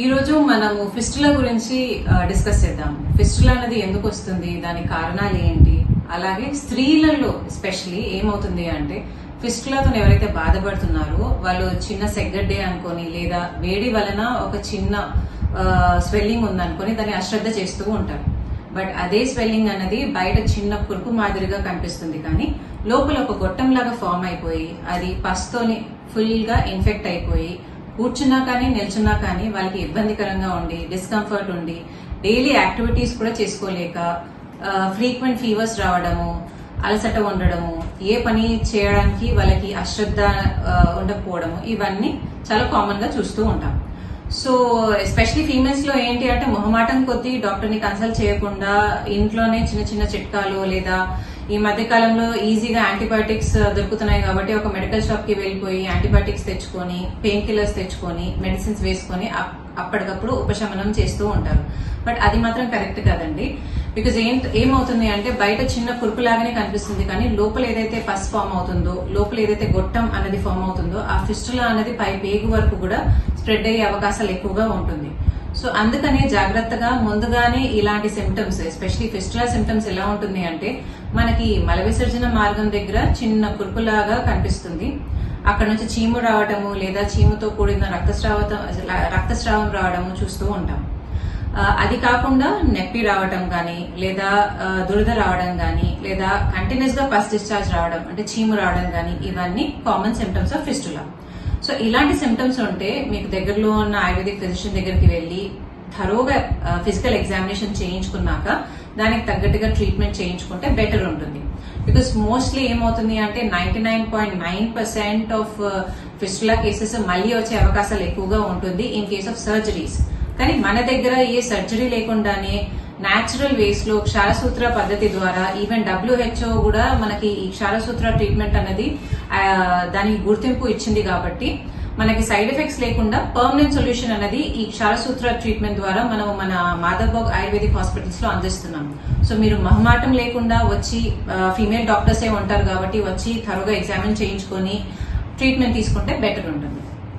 ఈ రోజు మనము ఫిస్టుల గురించి డిస్కస్ చేద్దాం. ఫిస్టుల అనేది ఎందుకు వస్తుంది? దాని కారణాలు ఏంటి? అలాగే స్త్రీలలో ఎస్పెషలీ ఏమవుతుంది అంటే ఫిస్టులతో ఎవరైతే బాధపడుతున్నారో వాళ్ళు చిన్న సెగ్గడ్డే అనుకొని లేదా వేడి వలన ఒక చిన్న స్వెల్లింగ్ ఉందనుకొని దాన్ని అశ్రద్ధ చేస్తూ ఉంటారు. బట్ అదే స్వెల్లింగ్ అనేది బయట చిన్న కురుపు మాదిరిగా కనిపిస్తుంది. కానీ లోపల ఒక గొట్టం లాగా ఫామ్ అయిపోయి అది పస్తోని ఫుల్గా ఇన్ఫెక్ట్ అయిపోయి కూర్చున్నా కానీ నిల్చున్నా కానీ వాళ్ళకి ఇబ్బందికరంగా ఉండి డిస్కంఫర్ట్ ఉండి డైలీ యాక్టివిటీస్ కూడా చేసుకోలేక ఫ్రీక్వెంట్ ఫీవర్స్ రావడము అలసట ఉండడము ఏ పని చేయడానికి వాళ్ళకి అశ్రద్ధ ఉండకపోవడము ఇవన్నీ చాలా కామన్గా చూస్తూ ఉంటాం. సో ఎస్పెషలీ ఫీమేల్స్లో ఏంటి అంటే మొహమాటం కొద్దీ డాక్టర్ని కన్సల్ట్ చేయకుండా ఇంట్లోనే చిన్న చిన్న చిట్కాలు లేదా ఈ మధ్య కాలంలో ఈజీగా యాంటీబయాటిక్స్ దొరుకుతున్నాయి కాబట్టి ఒక మెడికల్ షాప్కి వెళ్ళిపోయి యాంటీబయాటిక్స్ తెచ్చుకొని పెయిన్ కిల్లర్స్ తెచ్చుకొని మెడిసిన్స్ వేసుకొని అప్- అప్పటికప్పుడు ఉపశమనం చేస్తూ ఉంటారు. బట్ అది మాత్రం కరెక్ట్ కాదండి. బికాజ్ ఏం ఏమవుతుంది అంటే బయట చిన్న కురుపులాగానే కనిపిస్తుంది కానీ లోపల ఏదైతే పస్ ఫామ్ అవుతుందో లోపల ఏదైతే గొట్టం అనేది ఫామ్ అవుతుందో ఆ ఫిస్టులా అనేది పై పేగు వరకు కూడా స్ప్రెడ్ అయ్యే అవకాశాలు ఎక్కువగా ఉంటుంది. సో అందుకనే జాగ్రత్తగా ముందుగానే ఇలాంటి సిమ్టమ్స్ ఎస్పెషలీ ఫిస్టులా సిమ్టమ్స్ ఎలా ఉంటుంది అంటే మనకి మల విసర్జన మార్గం దగ్గర చిన్న కురుపులాగా కనిపిస్తుంది. అక్కడ నుంచి చీము రావటము లేదా చీముతో కూడిన రక్తస్రావతం రక్తస్రావం రావడము చూస్తూ ఉంటాం. అది కాకుండా నొప్పి రావడం కానీ లేదా దురద రావడం కానీ లేదా కంటిన్యూస్గా పస్ డిశ్చార్జ్ రావడం అంటే చీము రావడం కానీ ఇవన్నీ common symptoms of fistula so ఇలాంటి సిమ్టమ్స్ ఉంటే మీకు దగ్గరలో ఉన్న ఆయుర్వేదిక్ ఫిజిషియన్ దగ్గరికి వెళ్ళి థరోగా ఫిజికల్ ఎగ్జామినేషన్ చేయించుకున్నాక దానికి తగ్గట్టుగా ట్రీట్మెంట్ చేయించుకుంటే బెటర్ ఉంటుంది. బికాస్ మోస్ట్లీ ఏమవుతుంది అంటే ninety nine point nine percent of fistula cases మళ్ళీ వచ్చే అవకాశాలు ఎక్కువగా ఉంటుంది ఇన్ కేస్ ఆఫ్ సర్జరీస్ కానీ మన దగ్గర ఏ సర్జరీ లేకుండానే న్యాచురల్ వేస్లో క్షారసూత్ర పద్ధతి ద్వారా ఈవెన్ డబ్ల్యూహెచ్ఓ కూడా మనకి ఈ క్షారసూత్ర ట్రీట్మెంట్ అనేది దానికి గుర్తింపు ఇచ్చింది కాబట్టి మనకి సైడ్ ఎఫెక్ట్స్ లేకుండా పర్మనెంట్ సొల్యూషన్ అనేది ఈ క్షారసూత్ర ట్రీట్మెంట్ ద్వారా మనం మన మాధవ్బాగ్ ఆయుర్వేదిక్ హాస్పిటల్స్లో అందిస్తున్నాం సో మీరు మహమాటం లేకుండా వచ్చి ఫీమేల్ డాక్టర్సే ఉంటారు కాబట్టి వచ్చి త్వరగా ఎగ్జామిన్ చేయించుకొని ట్రీట్మెంట్ తీసుకుంటే బెటర్ ఉంటుంది.